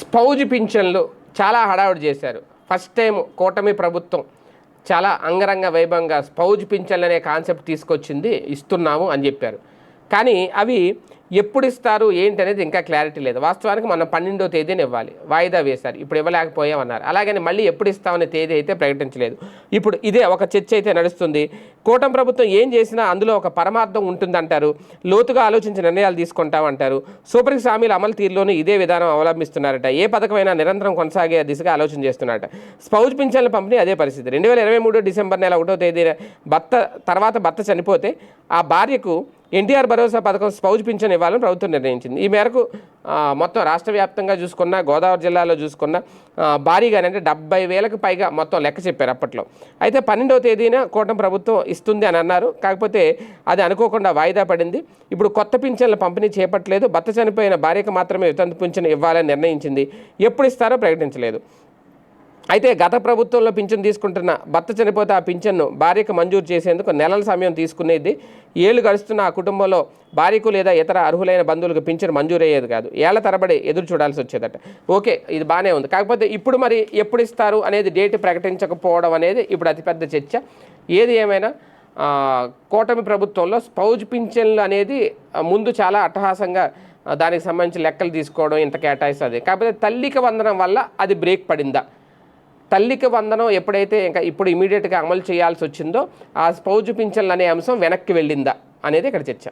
Spouse పింఛన్లు చాలా హడావుడి చేశారు. ఫస్ట్ టైం కూటమి ప్రభుత్వం చాలా అంగరంగ వైభవంగా స్పౌజ్ పింఛన్లు అనే కాన్సెప్ట్ తీసుకొచ్చింది ఇస్తున్నాము అని చెప్పారు. కానీ అవి ఎప్పుడు ఇస్తారు ఏంటి అనేది ఇంకా క్లారిటీ లేదు. వాస్తవానికి మనం పన్నెండో తేదీని ఇవ్వాలి. వాయిదా వేశారు. ఇప్పుడు ఇవ్వలేకపోయామన్నారు. అలాగని మళ్ళీ ఎప్పుడు ఇస్తామనే తేదీ అయితే ప్రకటించలేదు. ఇప్పుడు ఇదే ఒక చర్చ అయితే నడుస్తుంది. కూటమి ప్రభుత్వం ఏం చేసినా అందులో ఒక పరమార్థం ఉంటుందంటారు. లోతుగా ఆలోచించి నిర్ణయాలు తీసుకుంటామంటారు. సూపర్ హామీల అమలు తీరులోనూ ఇదే విధానం అవలంబిస్తున్నారట. ఏ పథకమైనా నిరంతరం కొనసాగే దిశగా ఆలోచన చేస్తున్నారట. స్పౌజ్ పింఛన్ల పంపిణీ అదే పరిస్థితి. రెండు వేల ఇరవై మూడు డిసెంబర్ నెల ఒకటో తేదీన భర్త తర్వాత భర్త చనిపోతే ఆ భార్యకు ఎన్టీఆర్ భరోసా పథకం స్పౌజ్ పింఛన్ ఇవ్వాలని ప్రభుత్వం నిర్ణయించింది. ఈ మేరకు మొత్తం రాష్ట్ర వ్యాప్తంగా చూసుకున్న గోదావరి జిల్లాలో చూసుకున్న ఆ, భారీగానే అంటే డెబ్బై వేలకు పైగా మొత్తం లెక్క చెప్పారు అప్పట్లో. అయితే పన్నెండవ తేదీన కూటమి ప్రభుత్వం ఇస్తుంది అని అన్నారు. కాకపోతే అది అనుకోకుండా వాయిదా పడింది. ఇప్పుడు కొత్త పింఛన్ల పంపిణీ చేపట్టలేదు. భర్త చనిపోయిన భార్యకు మాత్రమే వితంతు పింఛన్ ఇవ్వాలని నిర్ణయించింది. ఎప్పుడు ఇస్తారో ప్రకటించలేదు. అయితే గత ప్రభుత్వంలో పింఛన్ తీసుకుంటున్న భర్త చనిపోతే ఆ పింఛన్ను భార్యకు మంజూరు చేసేందుకు నెలల సమయం తీసుకునేది. ఏళ్ళు గడుస్తున్న ఆ కుటుంబంలో భార్యకు లేదా ఇతర అర్హులైన బంధువులకు పింఛన్ మంజూరు అయ్యేది కాదు. ఏళ్ళ తరబడి ఎదురు చూడాల్సి వచ్చేదట. ఓకే ఇది బాగానే ఉంది. కాకపోతే ఇప్పుడు మరి ఎప్పుడు ఇస్తారు అనేది డేట్ ప్రకటించకపోవడం అనేది ఇప్పుడు అతిపెద్ద చర్చ. ఏది ఏమైనా కూటమి ప్రభుత్వంలో స్పౌజ్ పింఛన్లు అనేది ముందు చాలా అట్టహాసంగా దానికి సంబంధించి లెక్కలు తీసుకోవడం ఇంత కేటాయిస్తుంది. కాకపోతే తల్లికి వందనం వల్ల అది బ్రేక్ పడిందా? తల్లికి వందనం ఎప్పుడైతే ఇంకా ఇప్పుడు ఇమీడియట్గా అమలు చేయాల్సి వచ్చిందో ఆ స్పౌజ్ పింఛన్లు అనే అంశం వెనక్కి వెళ్ళిందా అనేది ఇక్కడ చర్చ.